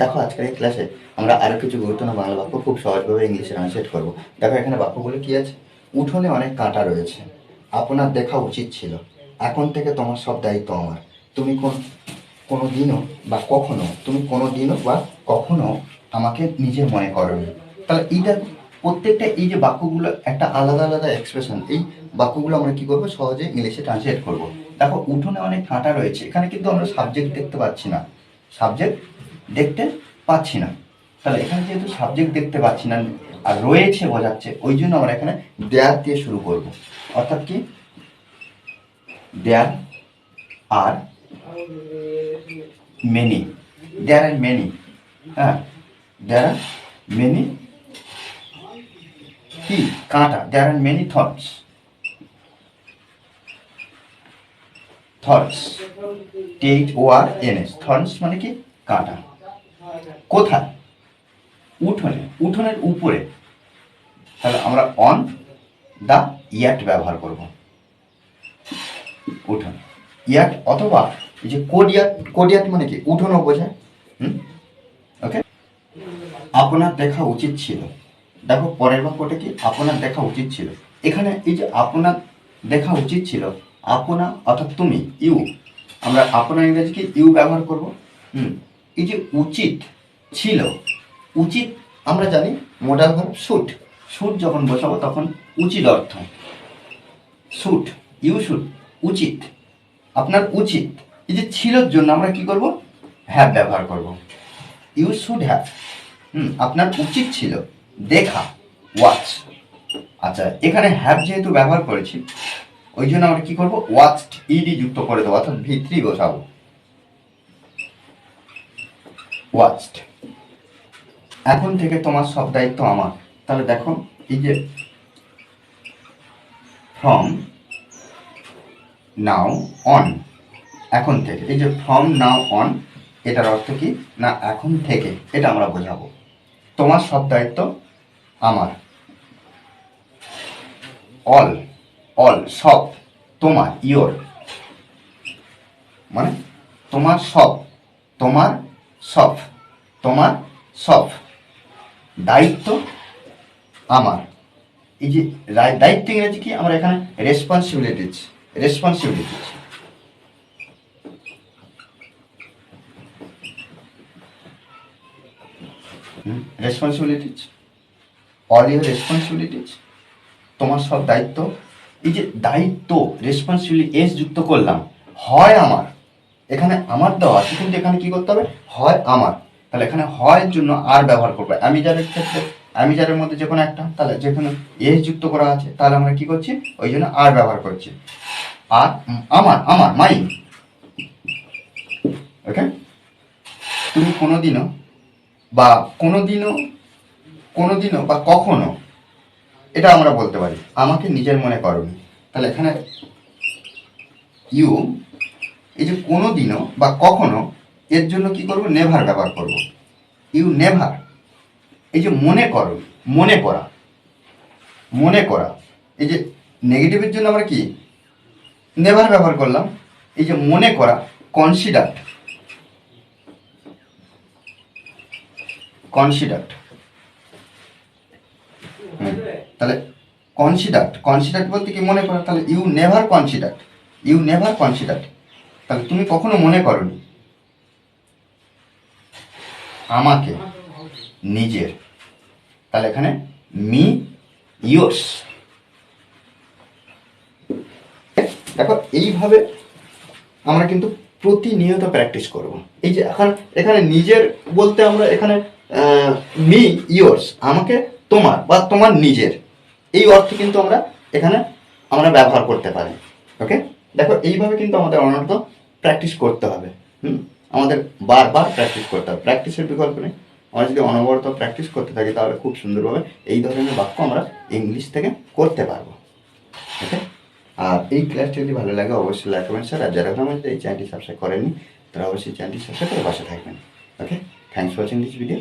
দেখো আজকের এই ক্লাসে আমরা আরও কিছু গুরুত্বপূর্ণ বাংলা বাক্য খুব সহজভাবে ইংলিশে ট্রান্সলেট করব। দেখো এখানে বাক্যগুলো কি আছে? উঠোনে অনেক কাঁটা রয়েছে। আপনার দেখা উচিত ছিল। এখন থেকে তোমার সব দায়িত্ব আমার। তুমি কোন কোনো দিনও বা কখনো তুমি কোনো দিনও বা কখনো আমাকে নিজে মনে করোনি। তাহলে এইটা প্রত্যেকটা এই যে বাক্যগুলো একটা আলাদা আলাদা এক্সপ্রেশন এই বাক্যগুলো আমরা কি করব? সহজে ইংলিশে ট্রান্সলেট করব। দেখো, উঠোনে অনেক কাঁটা রয়েছে। এখানে কিন্তু আমরা সাবজেক্ট দেখতে পাচ্ছি না। সাবজেক্ট দেখতে পাচ্ছি না। তাহলে এখানে যেহেতু সাবজেক্ট দেখতে পাচ্ছি না আর রয়েছে বোঝাচ্ছে, ওই জন্য আমরা এখানে দেয়ার দিয়ে শুরু করব। অর্থাৎ কি? There are many there are many হ্যাঁ? দেয়ার আর মেনি কি? কাঁটা। There are many thoughts thoughts Tait ও আর এন এস থর্নস মানে কি? কাঁটা। কোথায়? উঠোনে। উঠোনের উপরে। তাহলে আমরা অন দা ইয়াট ব্যবহার করব। উঠোন। ইয়াট অথবা এই যে কোডিয়াট কোডিয়াট মানে কি? উঠোনও বোঝায়। হুম? ওকে আপনার দেখা উচিত ছিল। দেখো, পরের বাক্যটা কি? আপনার দেখা উচিত ছিল। এখানে এই যে আপনার দেখা উচিত ছিল আপনা অর্থাৎ তুমি ইউ আমরা আপনার ইংরেজিকে ইউ ব্যবহার করব। হুম। এই যে উচিত ছিল উচিত আমরা জানি মোডাল ভার্ব শুট শুট যখন বসাবো তখন উচিত অর্থ। শুট ইউ শুট উচিত। আপনার উচিত। এই যে ছিলর জন্য আমরা কি করব? হ্যাভ ব্যবহার করব। ইউ শুড হ্যাভ হুম আপনার উচিত ছিল। দেখা ওয়াচ আচ্ছা এখানে হ্যাভ যেহেতু ব্যবহার করেছি ওই জন্য আমরা কি করব? ওয়াচড ইডি যুক্ত করে দেবো, অর্থাৎ ভিত্রি বসাবো। ওয়াচড এখন থেকে তোমার সব দায়িত্ব আমার। তাহলে দেখো, এই যে ফ্রম নাও অন এখন থেকে। এই যে ফ্রম নাও অন এটার অর্থ কি? না, এখন থেকে। এটা আমরা বোঝাবো। তোমার সব দায়িত্ব আমার। অল অল সব, তোমার ইয়োর মানে তোমার, সব তোমার সব তোমার, সব। দায়িত্ব আমার। এই যে দায়িত্ব ইংরেজি কি? আমরা এখানে responsibilities responsibilities responsibilities all your responsibilities তোমার সব দায়িত্ব এই যে দায়িত্ব রেসপন্সিবিলিটি এস যুক্ত করলাম, হয় আমার। এখানে আমার দেওয়া আছে, কিন্তু এখানে কি করতে হবে? হয় আমার। তাহলে এখানে হয়ের জন্য আর ব্যবহার করবে। আমি যাদের ক্ষেত্রে, আমি যাদের মধ্যে যে কোনো একটা, তাহলে যেখানে এস যুক্ত করা আছে, তাহলে আমরা কি করছি? ওই জন্য আর ব্যবহার করছি। আর আমার আমার মাই ওকে তুমি কোনোদিনও বা কোনোদিনও কোনোদিনও বা কখনো এটা আমরা বলতে পারি। আমাকে নিজের মনে করনি। তাহলে এখানে ইউ এই যে কোনো দিনও বা কখনো এর জন্য কি করব? নেভার ব্যবহার করব। ইউ নেভার এই যে মনে করো, মনে করা মনে করা, এই যে নেগেটিভের জন্য আমরা কি? নেভার ব্যবহার করলাম। এই যে মনে করা কনসিডার কনসিডার হুম, তাহলে কনসিডার কনসিডার বলতে কি মনে করো? তাহলে you never consider you never consider তাহলে তুমি কখনো মনে করনি? আমাকে, নিজের। তাহলে এখানে মি ইয়োর্স দেখো, এইভাবে আমরা কিন্তু প্রতিনিয়ত প্র্যাকটিস করব। এই যে এখন, এখানে নিজের বলতে আমরা এখানে মি ইয়োর্স আমাকে তোমার বা তোমার নিজের। এই অর্থে কিন্তু আমরা এখানে আমরা ব্যবহার করতে পারি। ওকে দেখো, এইভাবে কিন্তু আমাদের অনন্ত প্র্যাকটিস করতে হবে। হুম? আমাদের বারবার প্র্যাকটিস করতে হবে। প্র্যাকটিসের বিকল্প নেই। আমরা যদি অনবরত প্র্যাকটিস করতে থাকি, তাহলে খুব সুন্দরভাবে এই ধরনের বাক্য আমরা ইংলিশ থেকে করতে পারব। ওকে আর এই ক্লাসটি যদি ভালো লাগে, অবশ্যই লাইক কমেন্ট স্যার আর যারা আমাদের এই চ্যানেলটি সাবস্ক্রাইব করেননি, তারা অবশ্যই চ্যানেলটি সাবস্ক্রাইব করে পাশে থাকবেন। Okay thanks for watching this video